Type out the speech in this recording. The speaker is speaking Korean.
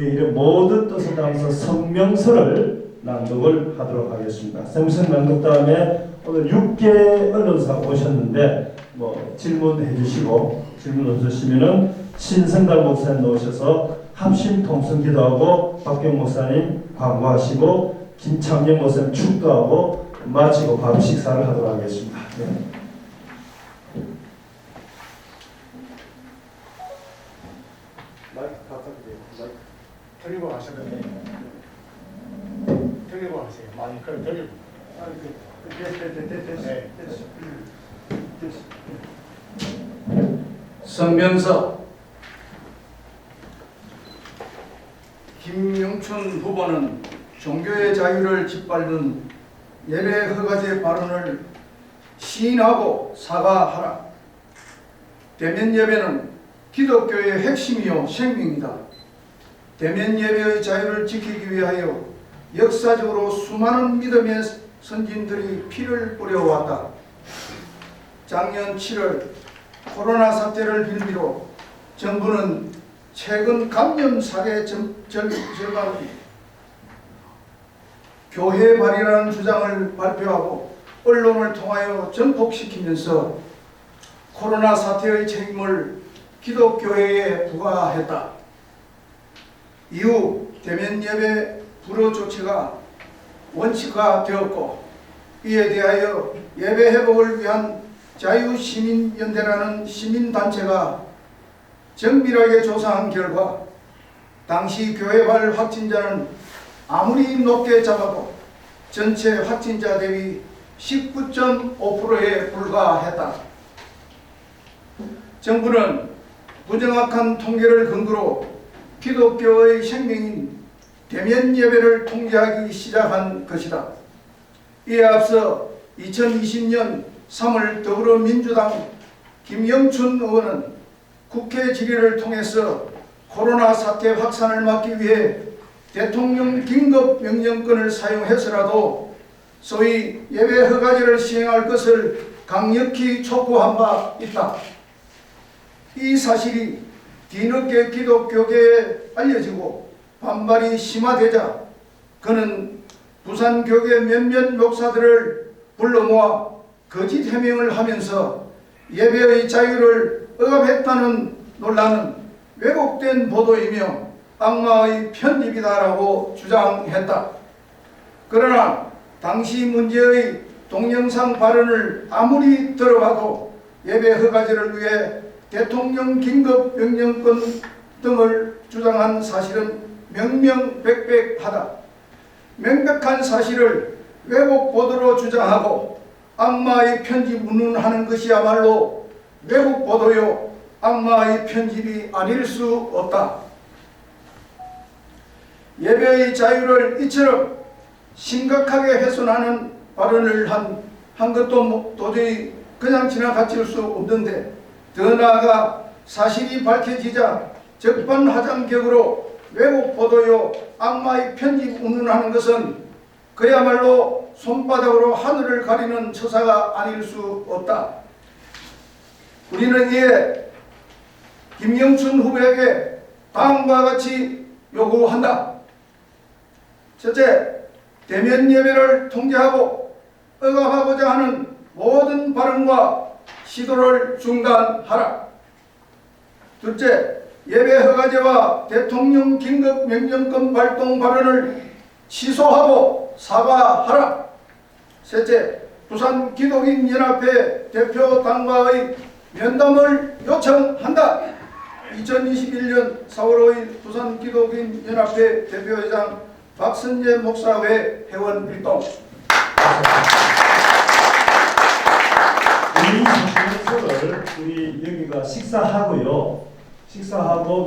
이런 모든 뜻을 담아서 성명서를 낭독을 하도록 하겠습니다. 성명 낭독 다음에 오늘 6개 언론사 오셨는데 뭐 질문해 주시고 질문 없으시면은 신성달 목사님 나오셔서 합심 통성 기도하고 박경 목사님 광고하시고 김창경 목사님 축도하고 마치고 바로 식사를 하도록 하겠습니다. 네. 드리고 하시면 드리고 하세요. 마이크를 드리고. 아, 그, 됐, 됐, 됐, 됐, 됐, 네. 됐어. 성명서 김영춘 후보는 종교의 자유를 짓밟는 예배 허가제 발언을 시인하고 사과하라. 대면 예배는 기독교의 핵심이요 생명이다. 대면 예배의 자유를 지키기 위하여 역사적으로 수많은 믿음의 선진들이 피를 뿌려왔다. 작년 7월 코로나 사태를 빌미로 정부는 최근 감염 사례 점- 절- 절반 교회 발이라는 주장을 발표하고 언론을 통하여 전폭시키면서 코로나 사태의 책임을 기독교회에 부과했다. 이후 대면 예배 불허 조치가 원칙화 되었고 이에 대하여 예배 회복을 위한 자유시민연대라는 시민단체가 정밀하게 조사한 결과 당시 교회발 확진자는 아무리 높게 잡아도 전체 확진자 대비 19.5%에 불과했다. 정부는 부정확한 통계를 근거로 기독교의 생명인 대면 예배를 통제하기 시작한 것이다. 이에 앞서 2020년 3월 더불어민주당 김영춘 의원은 국회 질의를 통해서 코로나 사태 확산을 막기 위해 대통령 긴급 명령권을 사용해서라도 소위 예배 허가제를 시행할 것을 강력히 촉구한 바 있다. 이 사실이 뒤늦게 기독교계에 알려지고 반발이 심화되자 그는 부산 교계 몇몇 목사들을 불러 모아 거짓 해명을 하면서 예배의 자유를 억압했다는 논란은 왜곡된 보도이며 악마의 편집이다라고 주장했다. 그러나 당시 문제의 동영상 발언을 아무리 들어봐도 예배 허가제를 위해 대통령 긴급 명령권 등을 주장한 사실은 명명백백하다. 명백한 사실을 왜곡 보도로 주장하고 악마의 편집 운운하는 것이야말로 왜곡 보도요 악마의 편집이 아닐 수 없다. 예배의 자유를 이처럼 심각하게 훼손하는 발언을 한, 한 것도 뭐 도저히 그냥 지나가칠 수 없는데 더 나아가 사실이 밝혀지자 적반하장격으로 왜곡 보도요 악마의 편집 운운하는 것은 그야말로 손바닥으로 하늘을 가리는 처사가 아닐 수 없다. 우리는 이에 김영춘 후보에게 다음과 같이 요구한다. 첫째, 대면 예배를 통제하고 억압하고자 하는 모든 발언과 시도를 중단하라. 둘째, 예배 허가제와 대통령 긴급 명령권 발동 발언을 취소하고 사과하라. 셋째, 부산 기독인 연합회 대표 당과의 면담을 요청한다. 2021년 4월 5일 부산 기독인 연합회 대표회장 박선재 목사회 회원 일동. 식사하고요. 식사하고